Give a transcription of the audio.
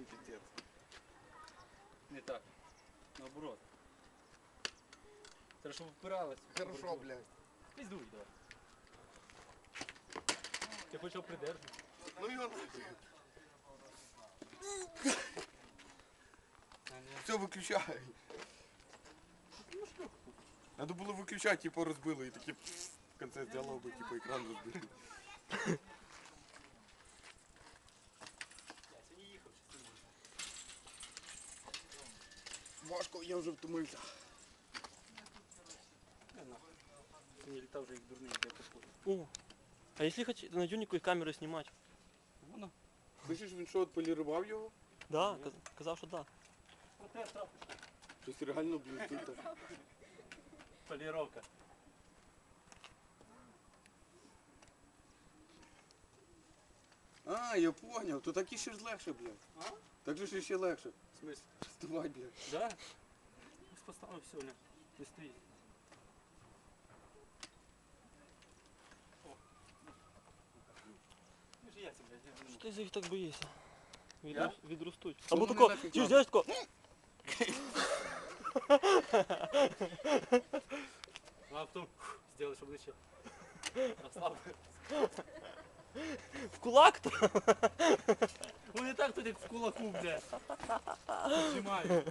Він піздець. Не так. Наоборот. Треба, щоб впиралось. Хорошо, блядь. Піздуй, давай. Я почав придержувати. Ну його нафіг. Все, виключай. Надо було виключати, типу розбило і такі в кінці діалогу, типу екран розбили. Важко, я вже втомився. Не нахуй. Ти не літав вже як дурний, як походу. О, а если хоть на дюнику и камеры снимать? Воно. Слышиш, він що, отполірував його? Да, каз- казав, що да. Щось реально, блін, тут. Поліровка. А, я понял, то так і ще ж легше, блядь. А? Так же ж ще легше. В смысле? Вставай, блядь. Да? Ось поставив все, не. Не стоїть. О. Ну ж я тебе, я не Що ти за їх так боїшся? Я? Відрос- Відростуть. Що Або вони тако, нафіг чуєш, надо? знаєш, тако, Ну, а потом сделаешь обличчя. Розслаб. в кулак то. Ну не так тут як в кулаку, бля. Зжимаю.